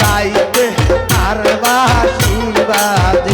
রাইতে আর নিশি